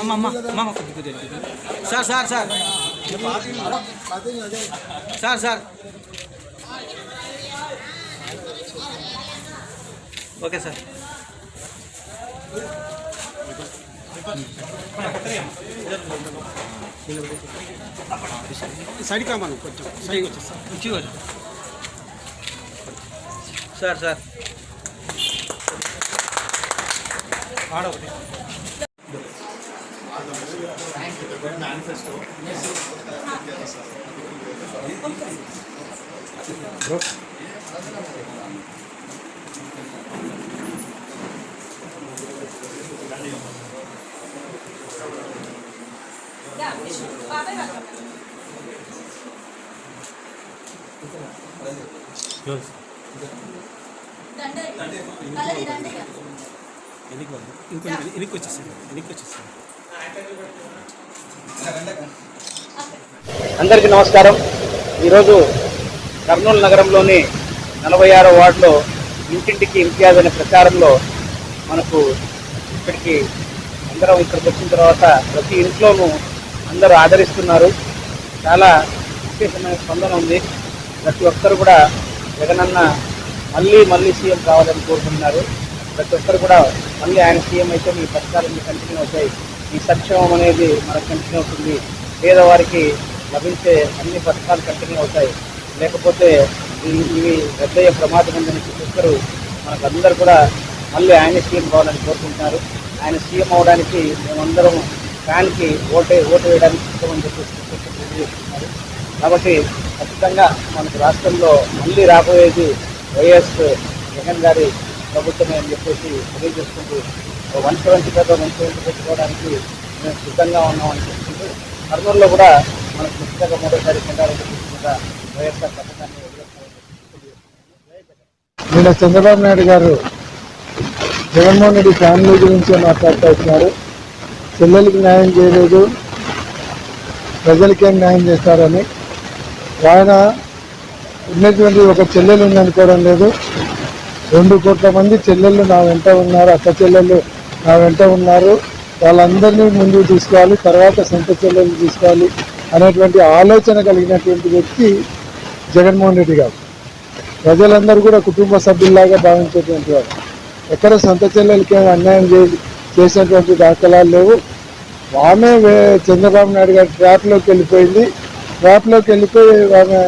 అమ్మ కొద్ది కొద్ది sir sir sir. Sir sir. Okay sir. సైడ్కి రమ్మను కొంచెం. సైడ్కి వచ్చేస్తా చూడు సార్ సార్. ఆడొకటి. వెనక్కి వాళ్ళు. వచ్చేసాను వచ్చేసాను అందరికీ నమస్కారం. ఈరోజు కర్నూలు నగరంలోని నలభై ఆరో వార్డులో ఇంటింటికి ఇంతియాజ్ అనే ప్రచారంలో మనకు ఇక్కడికి అందరం ఇక్కడికి వచ్చిన తర్వాత ప్రతి ఇంట్లోనూ అందరూ ఆదరిస్తున్నారు. చాలా విశేషమైన స్పందన ఉంది. ప్రతి ఒక్కరు కూడా జగనన్న మళ్ళీ మళ్ళీ సీఎం కావాలని కోరుకుంటున్నారు. ప్రతి ఒక్కరు కూడా మళ్ళీ ఆయన సీఎం అయితే మీ పథకాలన్నీ కంటిన్యూ అవుతాయి. ఈ సంక్షేమం అనేది మనకు కంటిన్యూ అవుతుంది. పేదవారికి లభించే అన్ని పథకాలు కంటిన్యూ అవుతాయి. లేకపోతే ఇవి ఇవి పెద్దయ్యే ప్రమాదం ఉందని ప్రతి ఒక్కరు మనకు అందరూ కూడా మళ్ళీ ఆయన సీఎం కావాలని కోరుకుంటున్నారు. ఆయన సీఎం అవడానికి మేమందరం ఫ్యాన్కి ఓటే ఓటు వేయడానికి సిద్ధమని చెప్పేసి తెలియజేస్తున్నారు. కాబట్టి ఖచ్చితంగా మనకు రాష్ట్రంలో మళ్ళీ రాబోయేది వైఎస్ జగన్ గారి ప్రభుత్వమే అని చెప్పేసి తెలియజేసుకుంటూ వన్ సెవెంటీ పేద వన్ సెవెంటీ పెట్టుకోవడానికి మేము సిద్ధంగా ఉన్నామని చెప్తుంటూ కర్నూలులో కూడా మనకు ఖచ్చితంగా మూడోసారి కొండారెడ్డి తీసుకుంటా వైఎస్ఆర్ పథకాన్ని నిన్న చంద్రబాబు నాయుడు గారు జగన్మోహన్ రెడ్డి ఫ్యామిలీ గురించి మాట్లాడుతూ వచ్చినారు చెల్లెలకి న్యాయం చేయలేదు ప్రజలకేం న్యాయం చేస్తారని. ఆయన ఉన్నటువంటి ఒక చెల్లెలు ఉందనుకోవడం లేదు. రెండు కోట్ల మంది చెల్లెళ్ళు నా వెంట ఉన్నారు అక్క చెల్లెళ్ళు నా వెంట ఉన్నారు. వాళ్ళందరినీ ముందుకు తీసుకోవాలి తర్వాత సొంత చెల్లెలు తీసుకోవాలి అనేటువంటి ఆలోచన కలిగినటువంటి వ్యక్తి జగన్మోహన్ రెడ్డి గారు. ప్రజలందరూ కూడా కుటుంబ సభ్యుల్లాగా భావించేటువంటి వారు. ఎక్కడ సొంత చెల్లెలకి అన్యాయం చే చేసినటువంటి దాఖలాలు లేవు. ఆమె చంద్రబాబు నాయుడు గారి ట్రాప్లోకి వెళ్ళిపోయింది. ట్రాప్లోకి వెళ్ళిపోయి ఆమె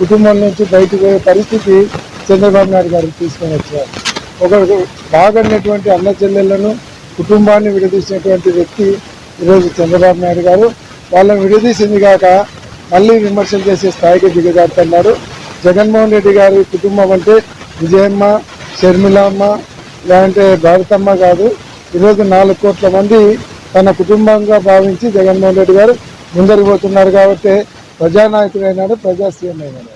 కుటుంబం నుంచి బయటకు పోయే పరిస్థితి చంద్రబాబు నాయుడు గారికి తీసుకొని వచ్చారు. ఒక బాగున్నటువంటి అన్న చెల్లెళ్ళను కుటుంబాన్ని విడదీసినటువంటి వ్యక్తి ఈరోజు చంద్రబాబు నాయుడు గారు. వాళ్ళని విడదీసింది కాక మళ్ళీ విమర్శలు చేసే స్థాయికి దిగజారుతున్నారు. జగన్మోహన్ రెడ్డి గారి కుటుంబం అంటే విజయమ్మ షర్మిలమ్మ లేదంటే భారతమ్మ కాదు. ఈరోజు నాలుగు కోట్ల మంది తన కుటుంబంగా భావించి జగన్మోహన్ రెడ్డి గారు ముందరికి పోతున్నారు కాబట్టి ప్రజానాయకుడు అయినాడు ప్రజా సీఎం అయినాడు.